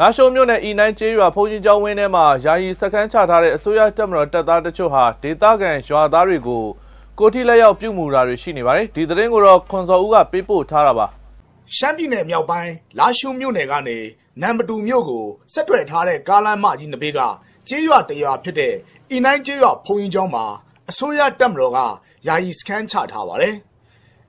လာရှုံမြို့နယ်အီနိုင်ကျေးရွာဖုန်ကြီးကျောင်းဝင်းထဲမှာယာယီစခန်းချထားတဲ့အစိုးရတပ်မတော်တပ်သားတချို့ဟာဒေသခံရွာသားတွေကိုကိုထိလက်ရောက်ပြုမှုတာတွေရှိနေပါတယ်ဒီသတင်းကိုတော့ခွန်စော်ဦးကပေးပို့ထားတာပါရှမ်းပြည်နယ်မြောက်ပိုင်းလာရှုံမြို့နယ်ကနေနမ်ပတူမြို့ကိုဆက်သွယ်ထားတဲ့ကားလမ်းမကြီးနှစ်ဘေးကကျေးရွာတစ်ရွာဖြစ်တဲ့အီနိုင်ကျေးရွာဖုန်ကြီးကျောင်းမှာအစိုးရတပ်မတော်ကယာယီစခန်းချထားပါတယ်။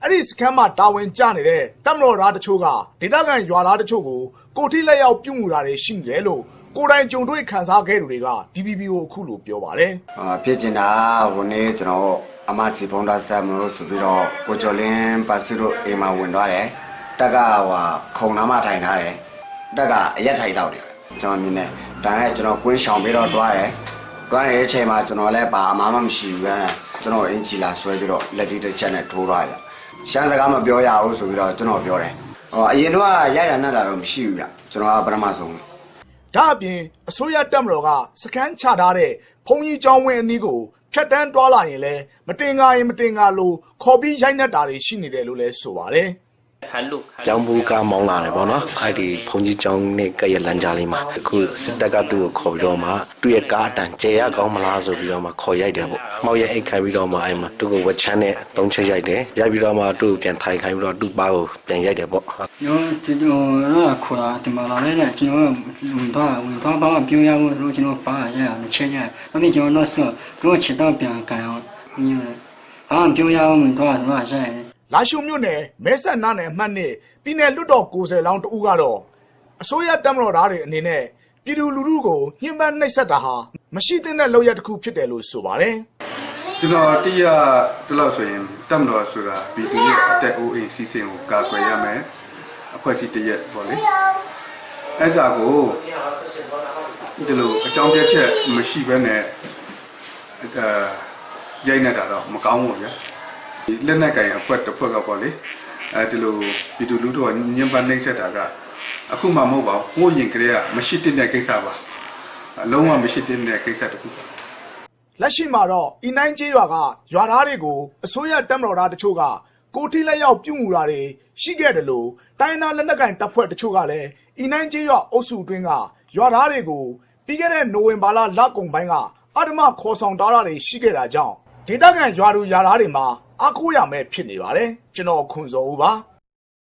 အဲ့ဒီစခန်းမှာတာဝန်ကျနေတဲ့တပ်မတော်သားတချို့ကဒေသခံရွာသားတချို့ကိုကိုထိလက်ရောက်ပြုမှုတာတွေရှိနေတယ်လို့ကိုယ်တိုင်ကြုံတွေ့ခံစားခဲ့သူတွေက DPP ကိုအခုလိုပြောပါတယ်။အာဖြစ်ကျင်တာဟိုနေ့ကျွန်တော်အမစီဖုံးသားဆက်မလို့ဆိုပြီးတော့ကိုကျော်လင်းပါစီတို့အိမ်မှာဝင်သွားတယ်တက်ကဟိုခုံနားမှာထိုင်ထားတယ်တက်ကအရက်ထိုင်တော့တယ်ကျွန်တော်မြင်တယ်ဒါနဲ့ကျွန်တော်ကွင်းရှောင်ပြီးတော့တွားတယ်တွားနေတဲ့အချိန်မှာကျွန်တော်လည်းဘာအမားမှမရှိဘူးကကျွန်တော်အင်ဂျီလာဆွဲပြီးတော့လက်တီတစ်ချက်နဲ့ထိုးသွားတယ် ရှမ်းစကားမပြောရဘူးဆိုပြီးတော့ကျွန်တော်ပြောတယ်ဟိုအရင်တော့ရိုက်တာနဲ့တာတော့မရှိဘူးဗျကျွန်တော်ကပထမဆုံးဒါအပြင်အစိုးရတပ်မတော်ကစကန်းချထားတဲ့ဘုံကြီးကျောင်းဝင်းအနီးကိုဖြတ်တန်းတွားလာရင်လည်းမတင်ငါရင်မတင်ငါလို့ခေါ်ပြီးရိုက်နှက်တာတွေရှိနေတယ်လို့လည်းဆိုပါတယ် ခံလို့ခံပြောင်းဘူးကမောင်းလာတယ်ပေါ့နော်အဲ့ဒီဘုံကြီးကျောင်းနဲ့ကရဲ့လမ်းကြားလေးမှာအခုစစ်တပ်ကသူ့ကိုခေါ်ပြီးတော့မှသူ့ရဲ့ကားအတန်ကျေရကောင်းမလားဆိုပြီးတော့မှခေါ်ရိုက်တယ်ပေါ့မောက်ရဲ့အိတ်ခံပြီးတော့မှအဲ့မှာသူ့ကိုဝက်ချမ်းနဲ့တုံးချက်ရိုက်တယ်ရိုက်ပြီးတော့မှသူ့ကိုပြန်ထိုင်ခိုင်းပြီးတော့သူ့ပါကိုပြန်ရိုက်တယ်ပေါ့ကျွန်တော်ကျွန်တော်တော့ခေါ်တာဒီမှာလာလဲနဲ့ကျွန်တော်ဝင်သွားဝင်သွားဘာမှပြောရဘူးလို့ကျွန်တော်ပါရရမချက်ရအဲ့ဒီကျွန်တော်တော့ဆော့တို့ချက်တော့ပြန်ကန်အောင်ညို့တယ်ဘာမှပြောရအောင်ဝင်သွားတော့ရရ လာရှုံမြို့နယ်မဲဆက်နားနယ်အမှတ်နှစ်ပြည်နယ်လွတ်တော်ကိုယ်စားလောင်းတဦးကတော့အစိုးရတပ်မတော်သားတွေအနေနဲ့ပြည်သူလူထုကိုညှဉ်းပန်းနှိပ်စက်တာဟာမရှိသင့်တဲ့လုပ်ရက်တစ်ခုဖြစ်တယ်လို့ဆိုပါတယ်ကျွန်တော်တိရတလို့ဆိုရင်တက်မတော်ဆိုတာဘီတူရဲ့အတက်အိုးအိမ်စီစဉ်ကိုကာကွယ်ရမယ်အဖွဲ့အစည်းတစ်ရက်ပေါ့လေအဲ့စာကိုဒီလိုအကြောင်းပြချက်မရှိဘဲနဲ့အဲရိုက်နေတာတော့မကောင်းဘူးဗျာဒီ လက်နက်ကင်အဖွဲ့တစ်ဖွဲ့ကပေါ့လေအဲဒီလိုဘီတူလူတို့ကညှဉ်းပန်းနှိပ်စက်တာကအခုမှမဟုတ်ပါဘူးဟိုရင်ကလေးကမရှိတဲ့ကိစ္စပါအလုံးဝမရှိတဲ့ကိစ္စတစ်ခုပါလက်ရှိမှာတော့အီနိုင်ကျေးရွာကရွာသားတွေကိုအစိုးရတပ်မတော်သားတချို့ကကိုထိလက်ရောက်ပြုမှုတာတွေရှိခဲ့တယ်လို့တိုင်းနာလက်နက်ကင်တပ်ဖွဲ့တချို့ကလည်းအီနိုင်ကျေးရွာအုပ်စုအတွင်းကရွာသားတွေကိုပြီးခဲ့တဲ့နိုဝင်ဘာလလကုန်ပိုင်းကအဓမ္မခေါ်ဆောင်တာတွေရှိခဲ့တာကြောင့် ဒေသခံရွာသူရွာသားတွေမှာအားကိုးရမယ်ဖြစ်နေပါတယ်ကျွန်တော်ခွန်စောဦးပါ